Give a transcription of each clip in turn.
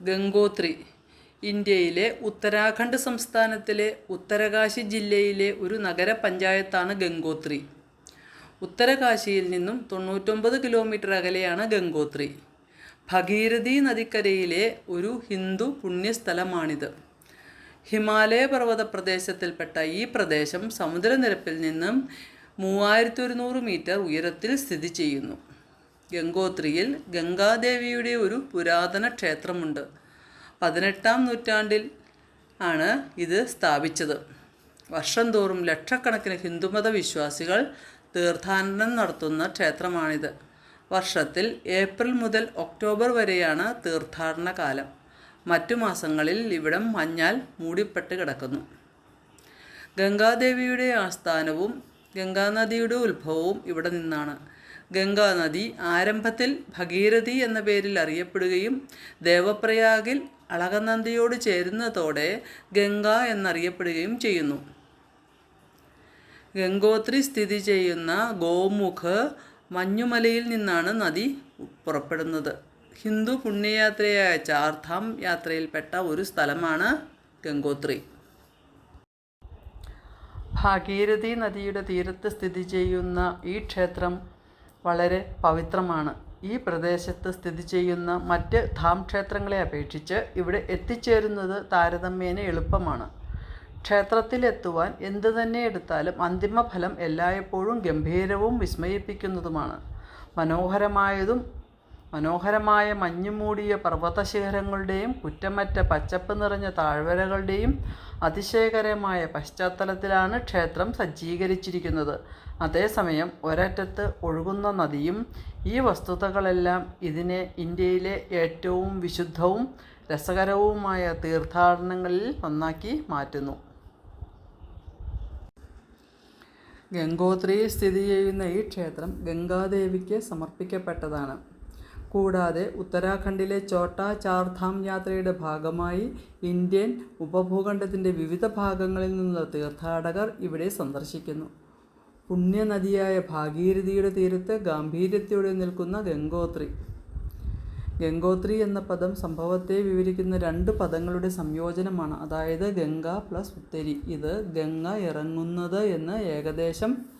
ഗംഗോത്രി ഇന്ത്യയിലെ ഉത്തരാഖണ്ഡ് സംസ്ഥാനത്തിലെ ഉത്തരകാശി ജില്ലയിലെ ഒരു നഗരപഞ്ചായത്താണ് ഗംഗോത്രി. ഉത്തരകാശിയിൽ നിന്നും തൊണ്ണൂറ്റൊമ്പത് കിലോമീറ്റർ അകലെയാണ് ഗംഗോത്രി. ഭഗീരഥി നദിക്കരയിലെ ഒരു ഹിന്ദു പുണ്യസ്ഥലമാണിത്. ഹിമാലയ പർവത പ്രദേശത്തിൽപ്പെട്ട ഈ പ്രദേശം സമുദ്രനിരപ്പിൽ നിന്നും മൂവായിരത്തി ഒരുന്നൂറ് മീറ്റർ ഉയരത്തിൽ സ്ഥിതി ചെയ്യുന്നു. ഗംഗോത്രിയിൽ ഗംഗാദേവിയുടെ ഒരു പുരാതന ക്ഷേത്രമുണ്ട്. പതിനെട്ടാം നൂറ്റാണ്ടിൽ ആണ് ഇത് സ്ഥാപിച്ചത്. വർഷം തോറും ലക്ഷക്കണക്കിന് ഹിന്ദുമത വിശ്വാസികൾ തീർത്ഥാടനം നടത്തുന്ന ക്ഷേത്രമാണിത്. വർഷത്തിൽ ഏപ്രിൽ മുതൽ ഒക്ടോബർ വരെയാണ് തീർത്ഥാടന കാലം. മറ്റു മാസങ്ങളിൽ ഇവിടം മഞ്ഞാൽ മൂടിപ്പെട്ട് കിടക്കുന്നു. ഗംഗാദേവിയുടെ ആസ്ഥാനവും ഗംഗാനദിയുടെ ഉത്ഭവവും ഇവിടെ നിന്നാണ്. ഗംഗാനദി ആരംഭത്തിൽ ഭഗീരഥി എന്ന പേരിൽ അറിയപ്പെടുകയും ദേവപ്രയാഗിൽ അളകനന്ദിയോട് ചേരുന്നതോടെ ഗംഗ എന്നറിയപ്പെടുകയും ചെയ്യുന്നു. ഗംഗോത്രി സ്ഥിതി ചെയ്യുന്ന ഗോമുഖ് മഞ്ഞുമലയിൽ നിന്നാണ് നദി പുറപ്പെടുന്നത്. ഹിന്ദു പുണ്യയാത്രയായ ചാർധാം യാത്രയിൽപ്പെട്ട ഒരു സ്ഥലമാണ് ഗംഗോത്രി. ഭാഗീരഥി നദിയുടെ തീരത്ത് സ്ഥിതി ചെയ്യുന്ന ഈ ക്ഷേത്രം വളരെ പവിത്രമാണ്. ഈ പ്രദേശത്ത് സ്ഥിതി ചെയ്യുന്ന മറ്റ് ധാം ക്ഷേത്രങ്ങളെ അപേക്ഷിച്ച് ഇവിടെ എത്തിച്ചേരുന്നത് താരതമ്യേന എളുപ്പമാണ്. ക്ഷേത്രത്തിലെത്തുവാൻ എന്തു തന്നെ എടുത്താലും അന്തിമഫലം എല്ലായ്പ്പോഴും ഗംഭീരവും വിസ്മയിപ്പിക്കുന്നതുമാണ്. മനോഹരമായതും മനോഹരമായ മഞ്ഞുമൂടിയ പർവതശിഖരങ്ങളുടെയും കുറ്റമറ്റ പച്ചപ്പ് നിറഞ്ഞ താഴ്വരകളുടെയും അതിശയകരമായ പശ്ചാത്തലത്തിലാണ് ക്ഷേത്രം സജ്ജീകരിച്ചിരിക്കുന്നത്. അതേസമയം ഒരറ്റത്ത് ഒഴുകുന്ന നദിയും ഈ വസ്തുതകളെല്ലാം ഇതിനെ ഇന്ത്യയിലെ ഏറ്റവും വിശുദ്ധവും രസകരവുമായ തീർത്ഥാടനങ്ങളിൽ ഒന്നാക്കി മാറ്റുന്നു. ഗംഗോത്രിയിൽ സ്ഥിതി ചെയ്യുന്ന ഈ ക്ഷേത്രം ഗംഗാദേവിക്ക് സമർപ്പിക്കപ്പെട്ടതാണ്. കൂടാതെ ഉത്തരാഖണ്ഡിലെ ചോട്ടാ ചാർധാം യാത്രയുടെ ഭാഗമായി ഇന്ത്യൻ ഉപഭൂഖണ്ഡത്തിന്റെ വിവിധ ഭാഗങ്ങളിൽ നിന്നുള്ള തീർത്ഥാടകർ ഇവിടെ സന്ദർശിക്കുന്നു. പുണ്യനദിയായ ഭാഗീരഥിയുടെ തീരത്ത് ഗാംഭീര്യത്തോടെ നിൽക്കുന്ന ഗംഗോത്രി. ഗംഗോത്രി എന്ന പദം സംഭവത്തെ വിവരിക്കുന്ന രണ്ട് പദങ്ങളുടെ സംയോജനമാണ്. അതായത് ഗംഗ പ്ലസ് ഉത്തരി. ഇത് ഗംഗ ഇറങ്ങുന്നത് എന്ന് ഏകദേശം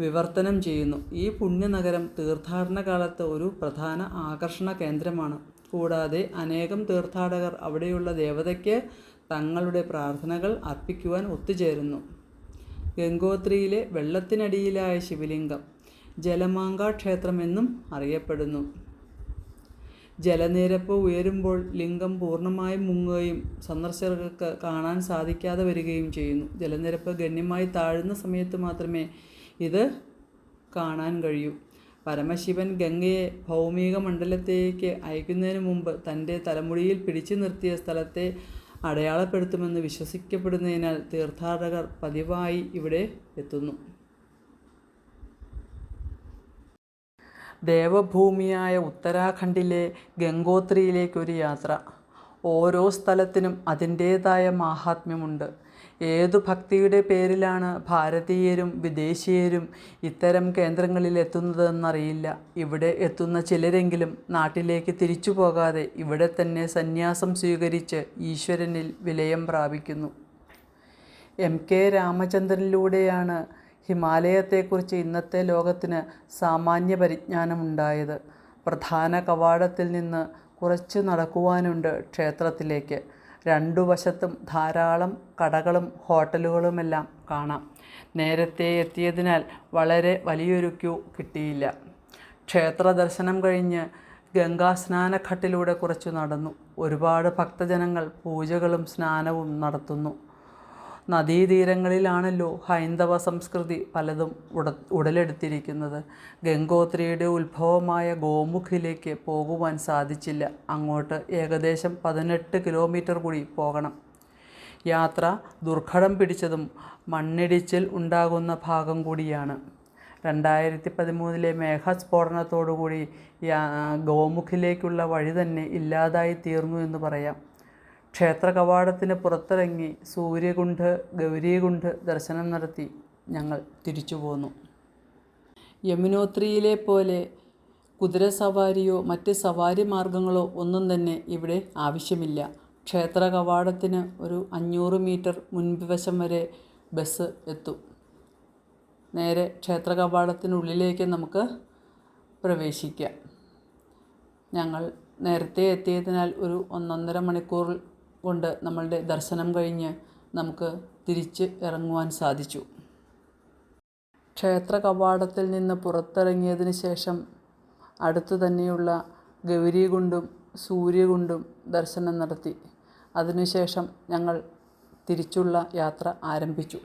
വിവർത്തനം ചെയ്യുന്നു. ഈ പുണ്യനഗരം തീർത്ഥാടന കാലത്ത് ഒരു പ്രധാന ആകർഷണ കേന്ദ്രമാണ്. കൂടാതെ അനേകം തീർത്ഥാടകർ അവിടെയുള്ള ദേവതയ്ക്ക് തങ്ങളുടെ പ്രാർത്ഥനകൾ അർപ്പിക്കുവാൻ ഒത്തുചേരുന്നു. ഗംഗോത്രിയിലെ വെള്ളത്തിനടിയിലായ ശിവലിംഗം ജലമാങ്ക ക്ഷേത്രമെന്നും അറിയപ്പെടുന്നു. ജലനിരപ്പ് ഉയരുമ്പോൾ ലിംഗം പൂർണമായും മുങ്ങുകയും സന്ദർശകർക്ക് കാണാൻ സാധിക്കാതെ വരികയും ചെയ്യുന്നു. ജലനിരപ്പ് ഗണ്യമായി താഴുന്ന സമയത്ത് മാത്രമേ ഇത് കാണാൻ കഴിയൂ. പരമശിവൻ ഗംഗയെ ഭൗമിക മണ്ഡലത്തേക്ക് അയക്കുന്നതിന് മുമ്പ് തന്റെ തലമുടിയിൽ പിടിച്ചു നിർത്തിയ സ്ഥലത്തെ അടയാളപ്പെടുത്തുമെന്ന് വിശ്വസിക്കപ്പെടുന്നതിനാൽ തീർത്ഥാടകർ പതിവായി ഇവിടെ എത്തുന്നു. ദേവഭൂമിയായ ഉത്തരാഖണ്ഡിലെ ഗംഗോത്രിയിലേക്കൊരു യാത്ര. ഓരോ സ്ഥലത്തിനും അതിന്റേതായ മാഹാത്മ്യമുണ്ട്. ഏതു ഭക്തിയുടെ പേരിലാണ് ഭാരതീയരും വിദേശീയരും ഇത്തരം കേന്ദ്രങ്ങളിൽ എത്തുന്നതെന്നറിയില്ല. ഇവിടെ എത്തുന്ന ചിലരെങ്കിലും നാട്ടിലേക്ക് തിരിച്ചു പോകാതെ ഇവിടെ തന്നെ സന്യാസം സ്വീകരിച്ച് ഈശ്വരനിൽ വിലയം പ്രാപിക്കുന്നു. എം കെ രാമചന്ദ്രനിലൂടെയാണ് ഹിമാലയത്തെക്കുറിച്ച് ഇന്നത്തെ ലോകത്തിന് സാമാന്യ പരിജ്ഞാനമുണ്ടായത്. പ്രധാന കവാടത്തിൽ നിന്ന് കുറച്ച് നടക്കുവാനുണ്ട് ക്ഷേത്രത്തിലേക്ക്. രണ്ടു വശത്തും ധാരാളം കടകളും ഹോട്ടലുകളുമെല്ലാം കാണാം. നേരത്തെ എത്തിയതിനാൽ വളരെ വലിയൊരു ക്യൂ കിട്ടിയില്ല. ക്ഷേത്ര ദർശനം കഴിഞ്ഞ് ഗംഗാസ്നാനഘട്ടിലൂടെ കുറച്ചു നടന്നു. ഒരുപാട് ഭക്തജനങ്ങൾ പൂജകളും സ്നാനവും നടത്തുന്നു. നദീതീരങ്ങളിലാണല്ലോ ഹൈന്ദവ സംസ്കൃതി പലതും ഉട ഉടലെടുത്തിരിക്കുന്നത്. ഗംഗോത്രിയുടെ ഉത്ഭവമായ ഗോമുഖിലേക്ക് പോകുവാൻ സാധിച്ചില്ല. അങ്ങോട്ട് ഏകദേശം പതിനെട്ട് കിലോമീറ്റർ കൂടി പോകണം. യാത്ര ദുർഘടം പിടിച്ചതും മണ്ണിടിച്ചിൽ ഉണ്ടാകുന്ന ഭാഗം കൂടിയാണ്. രണ്ടായിരത്തി പതിമൂന്നിലെ മേഘസ്ഫോടനത്തോടുകൂടി ഗോമുഖിലേക്കുള്ള വഴി തന്നെ ഇല്ലാതായി തീർന്നു എന്ന് പറയാം. ക്ഷേത്ര കവാടത്തിന് പുറത്തിറങ്ങി സൂര്യകുണ്ട് ഗൗരീകുണ്ഡ് ദർശനം നടത്തി ഞങ്ങൾ തിരിച്ചു പോന്നു. യമുനോത്രിയിലെ പോലെ കുതിരസവാരിയോ മറ്റ് സവാരി മാർഗങ്ങളോ ഒന്നും തന്നെ ഇവിടെ ആവശ്യമില്ല. ക്ഷേത്ര കവാടത്തിന് ഒരു അഞ്ഞൂറ് മീറ്റർ മുൻവശം വരെ ബസ് എത്തും. നേരെ ക്ഷേത്ര കവാടത്തിനുള്ളിലേക്ക് നമുക്ക് പ്രവേശിക്കാം. ഞങ്ങൾ നേരത്തെ എത്തിയതിനാൽ ഒരു ഒന്നൊന്നര മണിക്കൂർ കൊണ്ട് നമ്മളുടെ ദർശനം കഴിഞ്ഞ് നമുക്ക് തിരിച്ച് ഇറങ്ങുവാൻ സാധിച്ചു. ക്ഷേത്ര കവാടത്തിൽ നിന്ന് പുറത്തിറങ്ങിയതിന് ശേഷം അടുത്തു തന്നെയുള്ള ഗൗരികുണ്ടും സൂര്യകുണ്ടും ദർശനം നടത്തി. അതിനുശേഷം ഞങ്ങൾ തിരിച്ചുള്ള യാത്ര ആരംഭിച്ചു.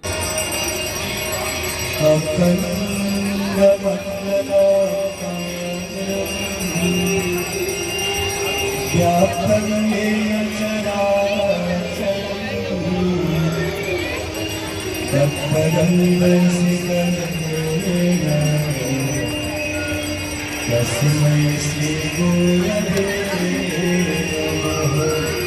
तस्मै श्रीगुरवे नमः